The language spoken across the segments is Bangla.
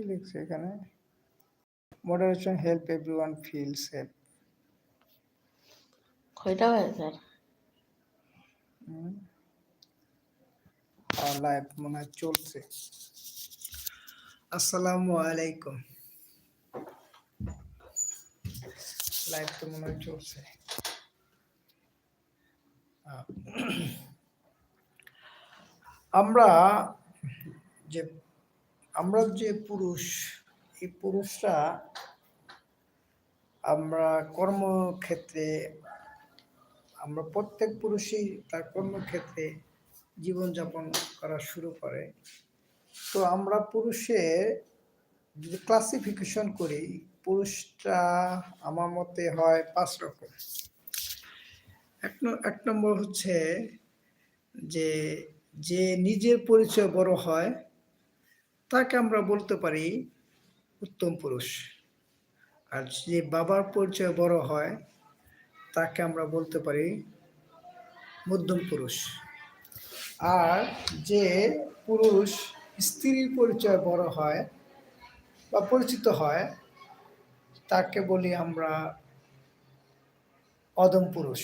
কি লিখছে এখানে? Moderation help everyone feel safe কয়টা হয় স্যার আর লাইভ মনে হয় চলছে। আসসালামু আলাইকুম। লাইভ তো মনে হয় চলছে। আমরা যে আমরা যে পুরুষ, এই পুরুষরা আমরা কর্মক্ষেত্রে, আমরা প্রত্যেক পুরুষই তার কর্মক্ষেত্রে জীবনযাপন করা শুরু করে। তো আমরা পুরুষের যদি ক্লাসিফিকেশন করি, পুরুষটা আমার মতে হয় পাঁচ রকম। এক নম্বর হচ্ছে যে যে নিজের পরিচয় বড় হয় তাকে আমরা বলতে পারি উত্তম পুরুষ। আর যে বাবার পরিচয় বড় হয়, তাকে আমরা বলতে পারি মধ্যম পুরুষ। আর যে পুরুষ স্ত্রীর পরিচয় বড় হয় বা পরিচিত হয়, তাকে বলি আমরা অদম পুরুষ।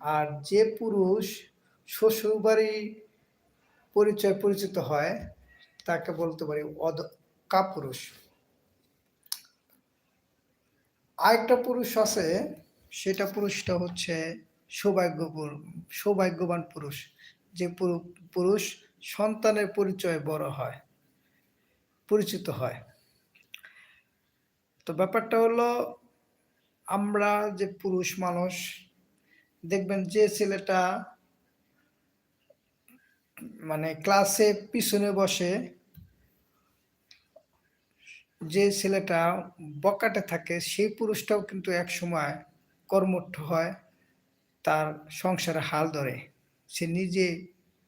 আর যে পুরুষ শ্বশুরবাড়ির পরিচয় পরিচিত হয় তাকে বলতে পারি অদ কাপুরুষ। আরেকটা পুরুষ আছে, সেটা পুরুষটা হচ্ছে সৌভাগ্যপুর, সৌভাগ্যবান পুরুষ, যে পুরু- পুরুষ সন্তানের পরিচয় বড় হয়, পরিচিত হয়। তো ব্যাপারটা হলো, আমরা যে পুরুষ মানুষ, দেখবেন যে ছেলেটা মানে ক্লাসে পিছনে বসে যে ছেলেটা বকাটে থাকে, সেই পুরুষটাও কিন্তু এক সময় কর্মঠ হয়, তার সংসারে হাল ধরে, সে নিজে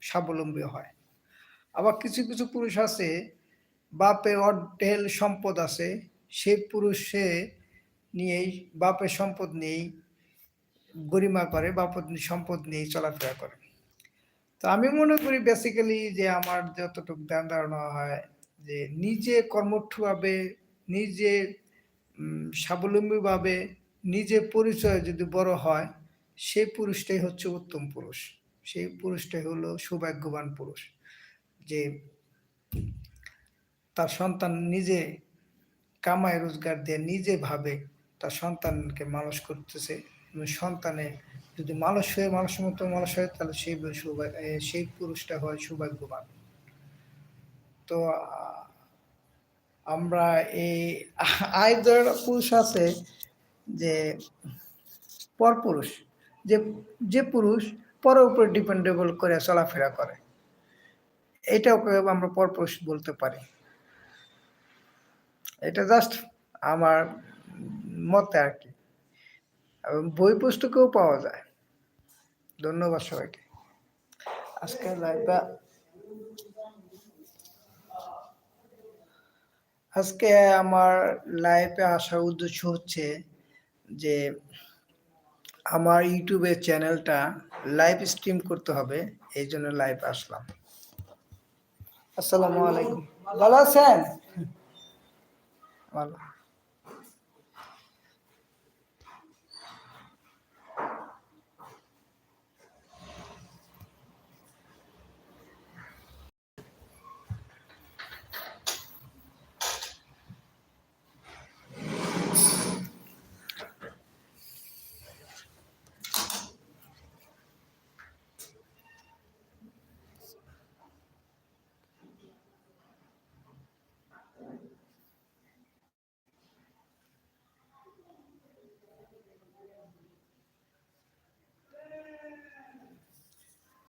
স্বাবলম্বী হয়। আবার কিছু কিছু পুরুষ আছে, বাপের অঢেল সম্পদ আছে, সেই পুরুষে নিয়েই বাপের সম্পদ নিয়েই গরিমা করে বাপের সম্পদ নিয়েই চলাফেরা করে। তো আমি মনে করি বেসিক্যালি যে আমার যতটুকু ধ্যান ধারণা হয় যে নিজে কর্মঠভাবে নিজে স্বাবলম্বীভাবে, নিজে পরিচয় যদি বড় হয় সেই পুরুষটাই হচ্ছে উত্তম পুরুষ। সেই পুরুষটাই হলো সৌভাগ্যবান পুরুষ। যে তার সন্তান নিজে কামায় রোজগার দিয়ে নিজে ভাবে তার সন্তানকে মানুষ করতেছে। সন্তানে যদি মানুষ হয়ে, মানুষের মতো মানুষ হয়, তাহলে সেই সেই পুরুষটা হয় সৌভাগ্যবান। তো আমরা এই আয়দার পুরুষ আছে যে পরপুরুষ, যে যে পুরুষ পরের উপরে ডিপেন্ডেবল করে চলাফেরা করে। এটাকে আমরা পরপুরুষ বলতে পারি। এটা জাস্ট আমার মতে আর কি। বই পুস্তকেও পাওয়া যায়। ধন্যবাদ সবাইকে। আজকে লাইভটা আজকে আমার লাইফে আসার উদ্দেশ্য হচ্ছে যে আমার ইউটিউবের চ্যানেলটা লাইভ স্ট্রিম করতে হবে, এই জন্য লাইভ আসলাম। আসসালামু আলাইকুম। ভালো আছেন? ভালো।